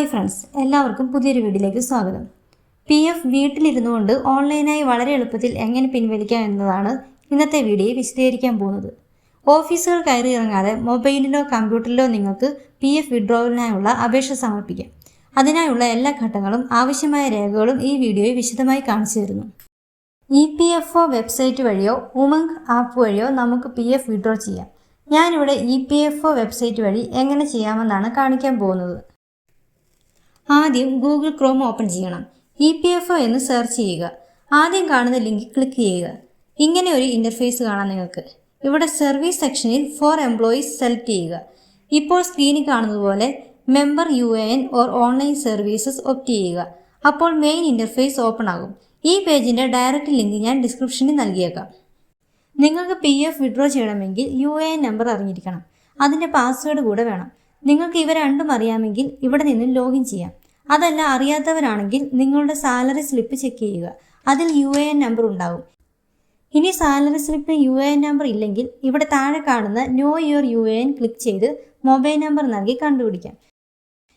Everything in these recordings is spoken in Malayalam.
ഹായ് ഫ്രണ്ട്സ് എല്ലാവർക്കും പുതിയൊരു വീഡിയോയിലേക്ക് സ്വാഗതം. പി എഫ് വീട്ടിലിരുന്നു കൊണ്ട് ഓൺലൈനായി വളരെ എളുപ്പത്തിൽ എങ്ങനെ പിൻവലിക്കാം എന്നതാണ് ഇന്നത്തെ വീഡിയോയിൽ വിശദീകരിക്കാൻ പോകുന്നത്. ഓഫീസുകൾ കയറി ഇറങ്ങാതെ മൊബൈലിലോ കമ്പ്യൂട്ടറിലോ നിങ്ങൾക്ക് പി എഫ് വിഡ്രോവലിനായുള്ള അപേക്ഷ സമർപ്പിക്കാം. അതിനായുള്ള എല്ലാ ഘട്ടങ്ങളും ആവശ്യമായ രേഖകളും ഈ വീഡിയോയിൽ വിശദമായി കാണിച്ചു തരുന്നു. E P F O website വഴിയോ ഉമംഗ് ആപ്പ് വഴിയോ നമുക്ക് പി എഫ് വിഡ്രോ ചെയ്യാം. ഞാനിവിടെ E P F O website വഴി എങ്ങനെ ചെയ്യാമെന്നാണ് കാണിക്കാൻ പോകുന്നത്. ആദ്യം ഗൂഗിൾ ക്രോം ഓപ്പൺ ചെയ്യണം. ഇ പി എഫ് ഒ എന്ന് സെർച്ച് ചെയ്യുക. ആദ്യം കാണുന്ന ലിങ്കിൽ ക്ലിക്ക് ചെയ്യുക. ഇങ്ങനെ ഒരു ഇന്റർഫേസ് കാണാം നിങ്ങൾക്ക്. ഇവിടെ സർവീസ് സെക്ഷനിൽ ഫോർ എംപ്ലോയീസ് സെലക്ട് ചെയ്യുക. ഇപ്പോൾ സ്ക്രീനിൽ കാണുന്നതുപോലെ member U A N or online services opt ചെയ്യുക. അപ്പോൾ മെയിൻ ഇന്റർഫേസ് ഓപ്പൺ ആകും. ഈ പേജിന്റെ ഡയറക്റ്റ് ലിങ്ക് ഞാൻ ഡിസ്ക്രിപ്ഷനിൽ നൽകിയേക്കാം. നിങ്ങൾക്ക് പി എഫ് വിഡ്രോ ചെയ്യണമെങ്കിൽ യു എ എൻ നമ്പർ അറിഞ്ഞിരിക്കണം. അതിന്റെ പാസ്വേഡ് കൂടെ വേണം. നിങ്ങൾക്ക് ഇവ രണ്ടും അറിയാമെങ്കിൽ ഇവിടെ നിന്നും ലോഗിൻ ചെയ്യാം. അതല്ല അറിയാത്തവരാണെങ്കിൽ നിങ്ങളുടെ സാലറി സ്ലിപ്പ് ചെക്ക് ചെയ്യുക. അതിൽ യു എ എൻ നമ്പർ ഉണ്ടാവും. ഇനി സാലറി സ്ലിപ്പിന് യു എ എൻ നമ്പർ ഇല്ലെങ്കിൽ ഇവിടെ താഴെ കാണുന്ന know your U A N click ചെയ്ത് മൊബൈൽ നമ്പർ നൽകി കണ്ടുപിടിക്കാം.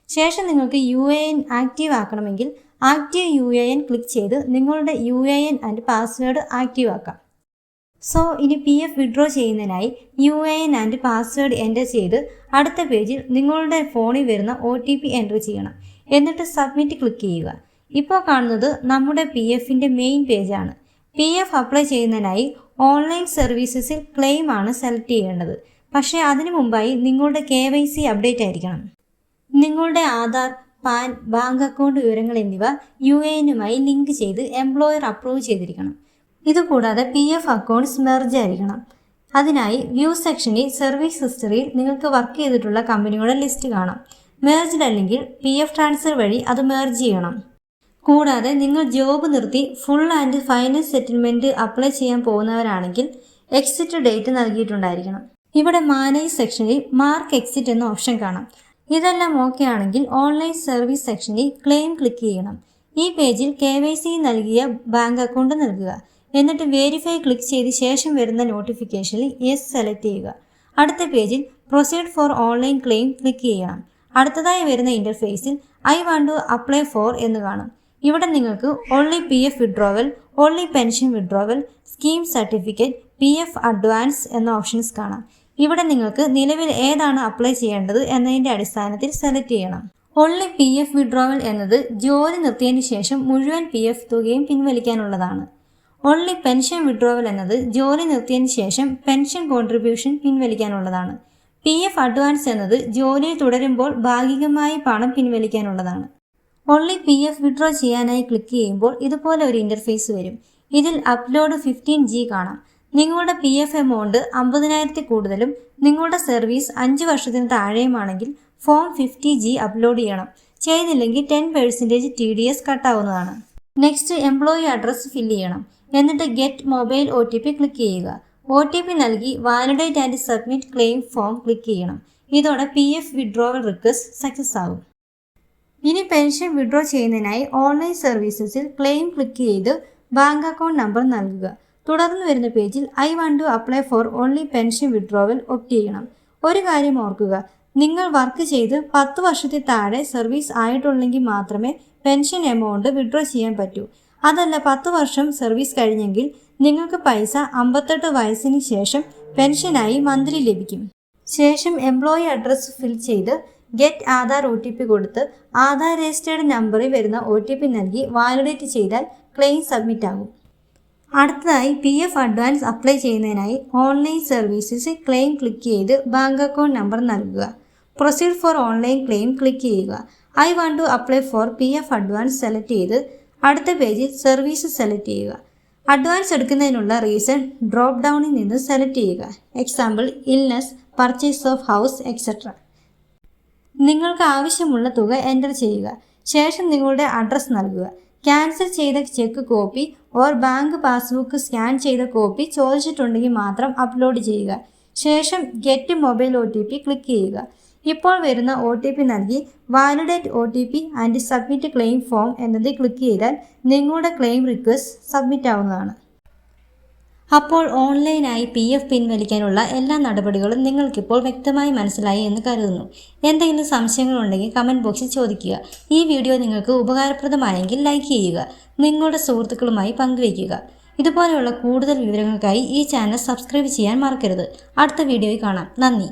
ശേഷം നിങ്ങൾക്ക് U A N active ആക്കണമെങ്കിൽ active U A N click ചെയ്ത് നിങ്ങളുടെ U A N and password active ആക്കാം. സോ ഇനി പി എഫ് വിഡ്രോ ചെയ്യുന്നതിനായി U A N and password enter ചെയ്ത് അടുത്ത പേജിൽ നിങ്ങളുടെ ഫോണിൽ വരുന്ന ഒ ടി പി എന്റർ ചെയ്യണം. എന്നിട്ട് സബ്മിറ്റ് ക്ലിക്ക് ചെയ്യുക. ഇപ്പോൾ കാണുന്നത് നമ്മുടെ പി എഫിന്റെ മെയിൻ പേജാണ് പി എഫ് അപ്ലൈ ചെയ്യുന്നതിനായി ഓൺലൈൻ സർവീസസിൽ ക്ലെയിം ആണ് സെലക്ട് ചെയ്യേണ്ടത്. പക്ഷേ അതിനു മുമ്പായി നിങ്ങളുടെ കെ വൈ സി അപ്ഡേറ്റ് ആയിരിക്കണം. നിങ്ങളുടെ ആധാർ പാൻ ബാങ്ക് അക്കൗണ്ട് വിവരങ്ങൾ എന്നിവ യു എ എനുമായി ലിങ്ക് ചെയ്ത് എംപ്ലോയർ അപ്രൂവ് ചെയ്തിരിക്കണം. ഇതുകൂടാതെ പി എഫ് അക്കൗണ്ട്സ് മെർജ് ആയിരിക്കണം. അതിനായി വ്യൂ സെക്ഷനിൽ സർവീസ് ഹിസ്റ്ററിയിൽ നിങ്ങൾക്ക് വർക്ക് ചെയ്തിട്ടുള്ള കമ്പനികളുടെ ലിസ്റ്റ് കാണാം. മെർജ്ഡ് അല്ലെങ്കിൽ പി എഫ് ട്രാൻസ്ഫർ വഴി അത് മേർജ് ചെയ്യണം. കൂടാതെ നിങ്ങൾ ജോബ് നിർത്തി full and final settlement apply ചെയ്യാൻ പോകുന്നവരാണെങ്കിൽ എക്സിറ്റ് ഡേറ്റ് നൽകിയിട്ടുണ്ടായിരിക്കണം. ഇവിടെ മാനേജ് സെക്ഷനിൽ മാർക്ക് എക്സിറ്റ് എന്ന ഓപ്ഷൻ കാണാം. ഇതെല്ലാം ഓക്കെ ആണെങ്കിൽ ഓൺലൈൻ സർവീസ് സെക്ഷനിൽ ക്ലെയിം ക്ലിക്ക് ചെയ്യണം. ഈ പേജിൽ കെ വൈ സി നൽകിയ ബാങ്ക് അക്കൗണ്ട് നൽകുക. എന്നിട്ട് വെരിഫൈ ക്ലിക്ക് ചെയ്ത് ശേഷം വരുന്ന നോട്ടിഫിക്കേഷനിൽ യെസ് സെലക്ട് ചെയ്യുക. അടുത്ത പേജിൽ proceed for online claim click ചെയ്യണം. അടുത്തതായി വരുന്ന ഇന്റർഫേസിൽ I want to apply for എന്ന് കാണും. ഇവിടെ നിങ്ങൾക്ക് only P F withdrawal only pension withdrawal scheme certificate P F advance എന്ന ഓപ്ഷൻസ് കാണാം. ഇവിടെ നിങ്ങൾക്ക് നിലവിൽ ഏതാണ് അപ്ലൈ ചെയ്യേണ്ടത് എന്നതിന്റെ അടിസ്ഥാനത്തിൽ സെലക്ട് ചെയ്യണം. ഓൺലി പി എഫ് വിഡ്രോവൽ എന്നത് ജോലി നിർത്തിയതിന് ശേഷം മുഴുവൻ പി എഫ് തുകയും പിൻവലിക്കാനുള്ളതാണ്. ഓൺലി പെൻഷൻ വിഡ്രോവൽ എന്നത് ജോലി നിർത്തിയതിന് ശേഷം പെൻഷൻ കോൺട്രിബ്യൂഷൻ പിൻവലിക്കാനുള്ളതാണ്. പി എഫ് അഡ്വാൻസ് എന്നത് ജോലിയിൽ തുടരുമ്പോൾ ഭാഗികമായി പണം പിൻവലിക്കാനുള്ളതാണ്. ഓൺലി പി എഫ് വിഡ്രോ ചെയ്യാനായി ക്ലിക്ക് ചെയ്യുമ്പോൾ ഇതുപോലെ ഒരു ഇന്റർഫേസ് വരും. ഇതിൽ അപ്ലോഡ് ഫിഫ്റ്റീൻ ജി കാണാം. നിങ്ങളുടെ പി എഫ് എമൗണ്ട് അമ്പതിനായിരത്തിൽ കൂടുതലും നിങ്ങളുടെ സർവീസ് അഞ്ച് വർഷത്തിന് താഴെയുമാണെങ്കിൽ ഫോം ഫിഫ്റ്റി ജി അപ്ലോഡ് ചെയ്യണം. ചെയ്തില്ലെങ്കിൽ ten percentage T D S കട്ടാവുന്നതാണ് next employee address fill ചെയ്യണം. എന്നിട്ട് get mobile O T P click ചെയ്യുക. ഒ ടി പി നൽകി validate and submit claim form click ചെയ്യണം. ഇതോടെ P F withdrawal request success ആകും ഇനി പെൻഷൻ വിഡ്രോ ചെയ്യുന്നതിനായി ഓൺലൈൻ സർവീസസിൽ ക്ലെയിം ക്ലിക്ക് ചെയ്ത് ബാങ്ക് അക്കൗണ്ട് നമ്പർ നൽകുക. തുടർന്ന് വരുന്ന പേജിൽ I want to apply for only pension withdrawal opt ചെയ്യണം. ഒരു കാര്യം ഓർക്കുക നിങ്ങൾ വർക്ക് ചെയ്ത് പത്ത് വർഷത്തിൽ താഴെ സർവീസ് ആയിട്ടുള്ളെങ്കിൽ മാത്രമേ പെൻഷൻ എമൗണ്ട് വിഡ്രോ ചെയ്യാൻ പറ്റൂ. അതല്ല പത്ത് വർഷം സർവീസ് കഴിഞ്ഞെങ്കിൽ നിങ്ങൾക്ക് പൈസ അമ്പത്തെട്ട് വയസ്സിന് ശേഷം പെൻഷനായി മന്ത്ലി ലഭിക്കും. ശേഷം എംപ്ലോയി അഡ്രസ് ഫിൽ ചെയ്ത് get Aadhaar O T P കൊടുത്ത് ആധാർ രജിസ്റ്റേർഡ് നമ്പറിൽ വരുന്ന ഒ ടി പി നൽകി വാലിഡേറ്റ് ചെയ്താൽ ക്ലെയിം സബ്മിറ്റ് ആകും. അടുത്തതായി പി എഫ് അഡ്വാൻസ് അപ്ലൈ ചെയ്യുന്നതിനായി ഓൺലൈൻ സർവീസസ് ക്ലെയിം ക്ലിക്ക് ചെയ്ത് ബാങ്ക് അക്കൗണ്ട് നമ്പർ നൽകുക. Proceed for online claim click ചെയ്യുക. I want to apply for P F advance select ചെയ്ത് അടുത്ത പേജിൽ സർവീസ് സെലക്ട് ചെയ്യുക. അഡ്വാൻസ് എടുക്കുന്നതിനുള്ള റീസൺ ഡ്രോപ്പ് ഡൗണിൽ നിന്ന് സെലക്ട് ചെയ്യുക. Example illness purchase of house et cetera നിങ്ങൾക്ക് ആവശ്യമുള്ള തുക എന്റർ ചെയ്യുക. ശേഷം നിങ്ങളുടെ അഡ്രസ്സ് നൽകുക. ക്യാൻസൽ ചെയ്ത cheque copy or bank passbook scan ചെയ്ത കോപ്പി ചോദിച്ചിട്ടുണ്ടെങ്കിൽ മാത്രം അപ്ലോഡ് ചെയ്യുക. ശേഷം ഗെറ്റ് മൊബൈൽ ഒ ക്ലിക്ക് ചെയ്യുക. ഇപ്പോൾ വരുന്ന ഒ ടി പി നൽകി validate O T P and submit claim form എന്നത് ക്ലിക്ക് ചെയ്താൽ നിങ്ങളുടെ ക്ലെയിം റിക്വസ്റ്റ് സബ്മിറ്റ് ആവുന്നതാണ്. അപ്പോൾ ഓൺലൈനായി പി എഫ് പിൻവലിക്കാനുള്ള എല്ലാ നടപടികളും നിങ്ങൾക്കിപ്പോൾ വ്യക്തമായി മനസ്സിലായി എന്ന് കരുതുന്നു. എന്തെങ്കിലും സംശയങ്ങളുണ്ടെങ്കിൽ കമന്റ് ബോക്സിൽ ചോദിക്കുക. ഈ വീഡിയോ നിങ്ങൾക്ക് ഉപകാരപ്രദമായെങ്കിൽ ലൈക്ക് ചെയ്യുക. നിങ്ങളുടെ സുഹൃത്തുക്കളുമായി പങ്കുവയ്ക്കുക. ഇതുപോലെയുള്ള കൂടുതൽ വിവരങ്ങൾക്കായി ഈ ചാനൽ സബ്സ്ക്രൈബ് ചെയ്യാൻ മറക്കരുത്. അടുത്ത വീഡിയോയിൽ കാണാം. നന്ദി.